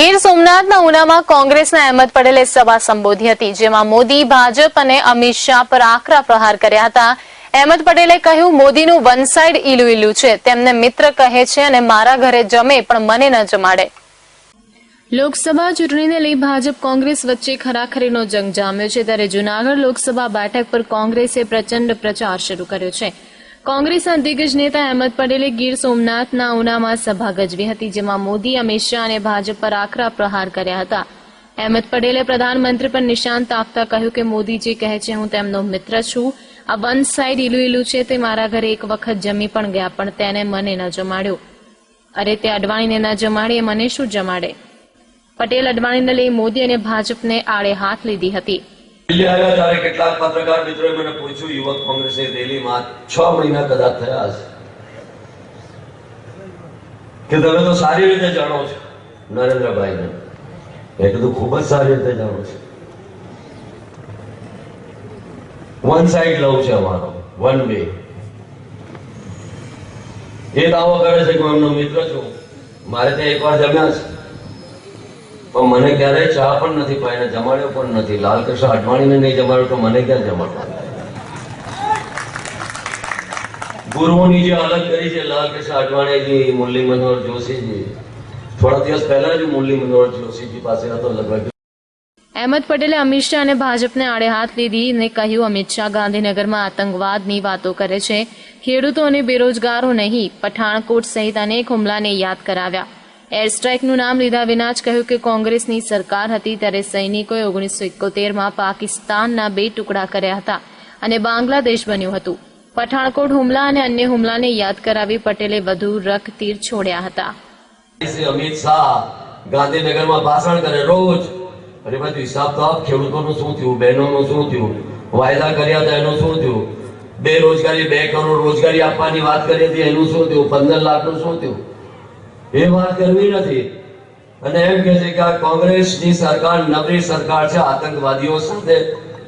ગીર સોમનાથના ઉનામાં કોંગ્રેસના અહેમદ પટેલે સભા સંબોધી હતી, જેમાં મોદી, ભાજપ અને અમિત શાહ પર આકરા પ્રહાર કર્યા હતા. અહેમદ પટેલે કહ્યું, મોદીનું વન સાઇડ ઈલું ઈલું છે. તેમને મિત્ર કહે છે અને મારા ઘરે જમે, પણ મને ન જમાડે. લોકસભા ચૂંટણીને લઈ ભાજપ કોંગ્રેસ વચ્ચે ખરાખરીનો જંગ જામ્યો છે. ત્યારે જૂનાગઢ લોકસભા બેઠક પર કોંગ્રેસે પ્રચંડ પ્રચાર શરૂ કર્યો છે. કોંગ્રેસના દિગ્ગજ નેતા અહેમદ પટેલે ગીર સોમનાથના ઉનામાં સભા ગજવી હતી, જેમાં મોદી, અમિત શાહ અને ભાજપ પર આકરા પ્રહાર કર્યા હતા. અહેમદ પટેલે પ્રધાનમંત્રી પર નિશાન તાકતા કહ્યું કે મોદી જે કહે છે, હું તેમનો મિત્ર છું. આ વન સાઈડ ઈલું ઈલું છે, તે મારા ઘરે એક વખત જમી પણ ગયા, પણ તેને મને ન જમાડ્યો. અરે, તે અડવાણીને ન જમાડે, મને શું જમાડે? પટેલ અડવાણીને લઈ મોદી અને ભાજપને આડે હાથ લીધી હતી. કેટલાક પત્રકાર મિત્રોએ મને પૂછ્યું, યુવક છ મહિના કદાચ થયા હશે. કે તમે તો સારી રીતે જાણો છો, નરેન્દ્રભાઈને. મેં કીધું, ખૂબ જ સારી રીતે જાણો છો. વન સાઈડ લવ છે અમારો વન વે એ દાવો કરે છે એમનો મિત્ર છું. મારે ત્યાં એકવાર જમ્યા છે. પણ મને ક્યારેય ચા પણ નથી પાઈને જમાડ્યો પણ નથી. લાલકૃષ્ણ અડવાણીને નહીં જમાડ્યો તો મને ક્યાં જમાડવા? ગુરુઓની જે અલગ કરી છે લાલકૃષ્ણ અડવાણીજી, મુરલી મનોહર જોશીજી. થોડા દિવસ પહેલા જ મુરલી મનોહર જોશીજી પાસે હતો લગભગ. અહેમદ પટેલે અમિત શાહ અને ભાજપને આડે હાથ લીધી અને કહ્યું, અમિત શાહ ગાંધીનગરમાં આતંકવાદની વાતો કરે છે. ખેડૂતો અને બેરોજગારો નહીં, પઠાણકોટ સહિત અનેક હુમલાને યાદ કરાવ્યા. એર સ્ટ્રાઇકનું નામ લીધા વિના જ કહ્યું કે કોંગ્રેસની સરકાર હતી ત્યારે સૈનિકોએ ઓગણીસો એકોતેરમાં પાકિસ્તાનના બે ટુકડા કર્યા હતા અને બાંગ્લાદેશ બન્યું હતું. પઠાણકોટ હુમલા અને અન્ય હુમલાને યાદ કરાવી પટેલે વધુ રક તીર છોડ્યા હતા. અમિત શાહ ગાંધીનગરમાં ભાષણ કરે રોજ. અરે બધું હિસાબ તો આપ ખેડૂતોનું શું થયું, બહેનોનું શું થયું, વાયદા કર્યા હતા એનું શું થયું, બેરોજગારી, બે કરોડ રોજગારી આપવાની વાત કરી હતી, એનું શું થયું, પંદર લાખનું શું થયું? એ વાત કરવી નથી. અને એમ કે છે કે આ કોંગ્રેસની સરકાર, નબળી સરકાર છે, આતંકવાદીઓ સાથે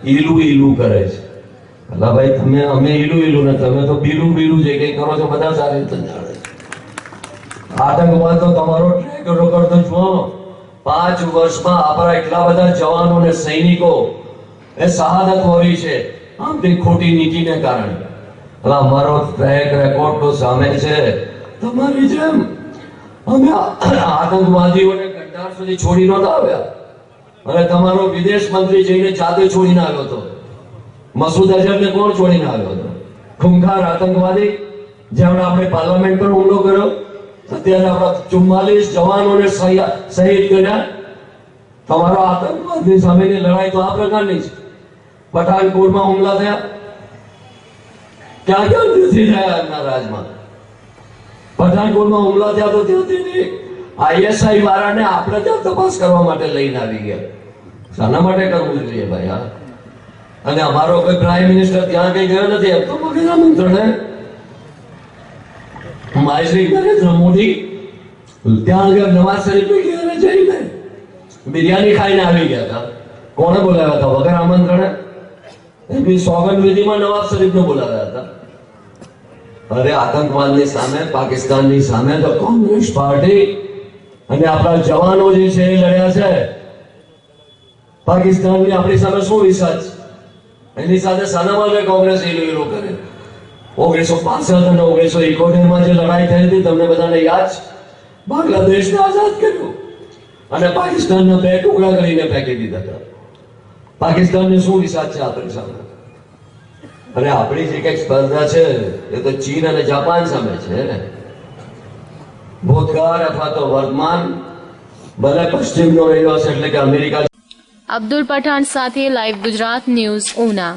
ઈલું ઈલું કરે છે. અલા ભાઈ, તમે, અમે ઈલું ઈલું ને તમે તો બીલું બીલું જે કઈ કરો છો, બધા સારી રીતે જાણે આતંકવાદ તો તમારો ટ્રેક રેકોર્ડ તો જુઓ. પાંચ વર્ષમાં આપણા એટલા બધા જવાનો અને સૈનિકો એ શહાદત હોવી છે. આમ તે ખોટી નીતિને કારણે. અમારો ટ્રેક રેકોર્ડ તો સામે છે. તમારી જેમ અમે આતંકવાદીઓને ગદ્દાર સુધી છોડી નહોતા આવ્યા. અને તમારો વિદેશ મંત્રી જઈને જાતે છોડીને આવ્યો હતો. મસૂદ અઝહરને કોણ છોડીને આવ્યો હતો? ખૂંખાર આતંકવાદી, જેમણે આપણે પાર્લામેન્ટ પર હુમલો કર્યો. અત્યારે આપણા ચુમ્માલીસ જવાનોને શહી- શહીદ કર્યા. તમારો આતંકવાદની સામેની લડાઈ તો આ પ્રકારની છે પઠાણકોટમાં હુમલા થયા. ક્યાં ક્યાં થયા આજના રાજમાં? પઠાણકોટમાં હુમલા થયા તો ત્યાંથી આઈએસઆઈ વાળાને આપણે ત્યાં તપાસ કરવા માટે લઈને આવી ગયા. શાના માટે કરવું જોઈએ ભાઈ, હા. અને અમારો કોઈ પ્રાઇમ મિનિસ્ટર ત્યાં કઈ ગયો નથી, એમ તો મગજના મંત્રને મારી શ્રી નરેન્દ્ર મોદી ત્યાં આગળ નવાઝ શરીફ ગયા જઈને બિરયાની ખાઈને આવી ગયા હતા. કોણે બોલાવ્યા હતા? વગર આમંત્રણે? એમની સોગંદ વિધિમાં નવાઝ શરીફને બોલાવ્યા હતા. અરે આતંકવાદની સામે, પાકિસ્તાનની સામે તો કોંગ્રેસ પાર્ટી અને આપણા જવાનો જે છે એ લડ્યા છે. પાકિસ્તાનની આપણી સામે શું વિશ્વાસ છે? એની સાથે સાના માટે કોંગ્રેસ એનો હીરો કરે. ઓગણીસો પાસઠ અને ઓગણીસો એકોતેરમાં જે લડાઈ થઈ હતી, તમને બધાને યાદ છે? બાંગ્લાદેશને આઝાદ કર્યું. અને પાકિસ્તાનના બે ટુકડા કરીને ફેંકી દીધા હતા. પાકિસ્તાનને શું વિશ્વાસ છે આપણી સામે? અને આપણી જે કઈ સ્પર્ધા છે, એ તો ચીન અને જાપાન સામે છે ભૂતકાળ અથવા તો વર્તમાન, ભલે પશ્ચિમનો રહ્યો એટલે કે અમેરિકા અબ્દુલ પઠાણ સાથે લાઈવ ગુજરાત ન્યૂઝ ઉના.